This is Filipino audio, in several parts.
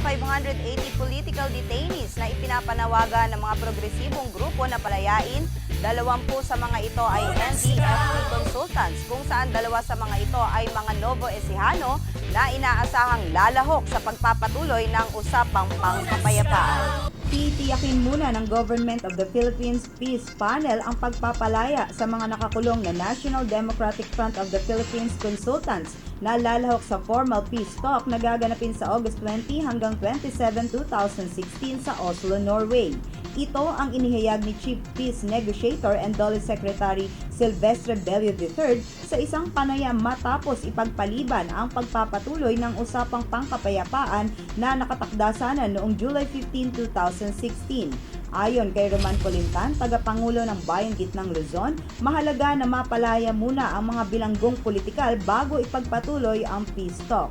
580 political detainees na ipinapanawagan ng mga progresibong grupo na palayain. Dalawampu sa mga ito ay NDFP consultants kung saan dalawa sa mga ito ay mga Novo Ecijano na inaasahang lalahok sa pagpapatuloy ng usapang pangkapayapaan. Titiyakin muna ng Government of the Philippines Peace Panel ang pagpapalaya sa mga nakakulong na National Democratic Front of the Philippines consultants na lalahok sa formal peace talk na gaganapin sa August 20 hanggang 27, 2016 sa Oslo, Norway. Ito ang inihayag ni Chief Peace Negotiator and Dole Secretary Silvestre Bello III sa isang panayam matapos ipagpaliban ang pagpapatuloy ng usapang pangkapayapaan na nakatakda sana noong July 15, 2016. Ayon kay Roman Colintan, tagapangulo ng Bayan Gitnang Luzon, mahalaga na mapalaya muna ang mga bilanggong politikal bago ipagpatuloy ang peace talk.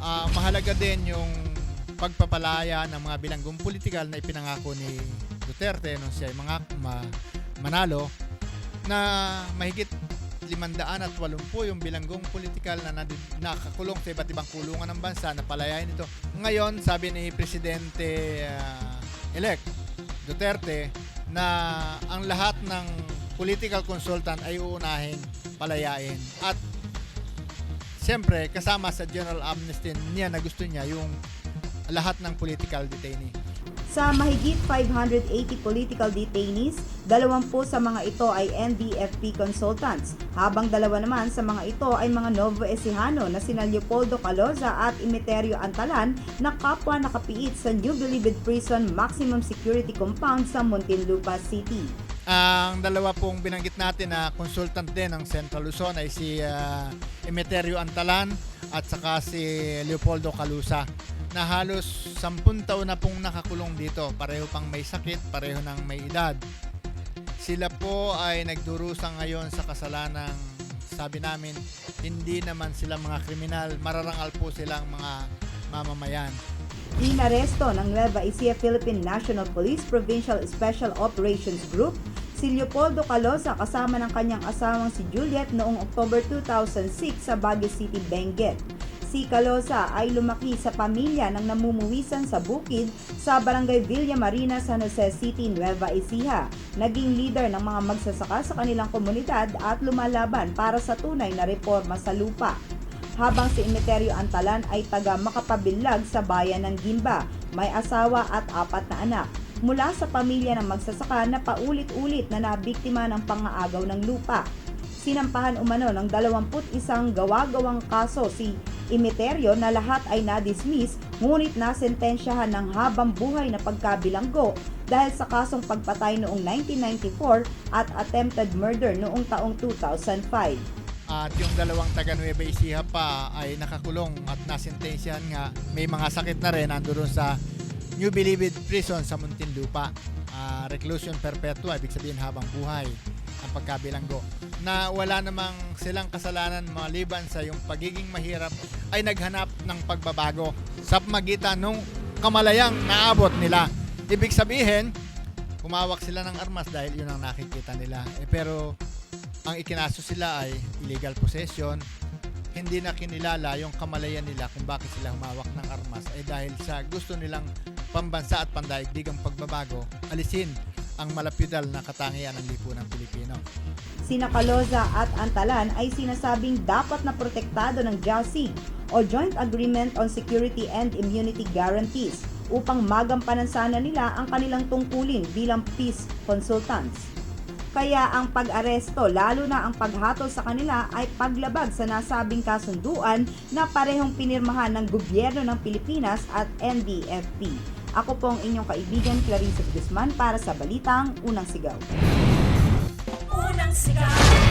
Ah, mahalaga din yung pagpapalaya ng mga bilanggong politikal na ipinangako ni Duterte nung siya ay mga ma- manalo na mahigit 580 yung bilanggong politikal na nakakulong sa iba't ibang kulungan ng bansa na palayain ito. Ngayon, sabi ni Presidente ah, elect Duterte na ang lahat ng political consultant ay uunahin palayain at Siyempre, kasama sa General Amnesty niya na gusto niya yung lahat ng political detainee. Sa mahigit 580 political detainees, dalawampu sa mga ito ay NDFP consultants, habang dalawa naman sa mga ito ay mga Novo Ecijano na sina Leopoldo Caloza at Imiterio Antalan na kapwa nakapiit sa New Bilibid Prison Maximum Security Compound sa Muntinlupa City. Ang dalawa pong binanggit natin na consultant din ng Central Luzon ay si ah, Emeterio Antalan at saka si Leopoldo Calusa na halos 10 taon na pong nakakulong dito. Pareho pang may sakit, pareho ng may edad. Sila po ay nagdurusa ngayon sa kasalanang sabi namin, hindi naman sila mga kriminal, mararangal po silang mga mamamayan. Inaresto ng Nueva Ecija Philippine National Police Provincial Special Operations Group si Leopoldo Calosa kasama ng kanyang asawang si Juliet noong October 2006 sa Baguio City, Benguet. Si Calosa ay lumaki sa pamilya ng namumuwisan sa bukid sa Barangay Villa Marina, San Jose City, Nueva Ecija. Naging leader ng mga magsasaka sa kanilang komunidad at lumalaban para sa tunay na reforma sa lupa habang si Emeterio Antalan ay taga makapabilag sa bayan ng Gimba. May asawa at apat na anak. Mula sa pamilya ng magsasaka na paulit-ulit na nabiktima ng pangaagaw ng lupa. Sinampahan umano ng 21 gawa-gawang kaso si Emeterio na lahat ay na-dismiss ngunit nasentensyahan ng habang buhay na pagkabilanggo dahil sa kasong pagpatay noong 1994 at attempted murder noong taong 2005. At yung dalawang taga Nueva Ecija pa ay nakakulong at nasentensyahan nga. May mga sakit na rin nando doon sa New Bilibid Prison sa Muntinlupa. Ah, reclusion perpetua, ibig sabihin habang buhay ang pagkabilanggo. Na wala namang silang kasalanan maliban sa yung pagiging mahirap ay naghanap ng pagbabago sa magitan nung kamalayang naabot nila. Ibig sabihin, kumawak sila ng armas dahil yun ang nakikita nila. Eh, pero ang ikinaso sila ay illegal possession. Hindi na kinilala yung kamalayan nila kung bakit sila humawak ng armas ay dahil sa gusto nilang pambansa at pandaigdigang pagbabago, alisin ang malapidal na katangian ng lipunang Pilipino. Sina Caloza at Antalan ay sinasabing dapat na protektado ng JASIG o Joint Agreement on Security and Immunity Guarantees upang magampanan sana nila ang kanilang tungkulin bilang peace consultants. Kaya ang pag-aresto, lalo na ang paghatol sa kanila ay paglabag sa nasabing kasunduan na parehong pinirmahan ng gobyerno ng Pilipinas at NDFP. Ako po ang inyong kaibigan Clarissa Guzman para sa Balitang Unang Sigaw. Unang sigaw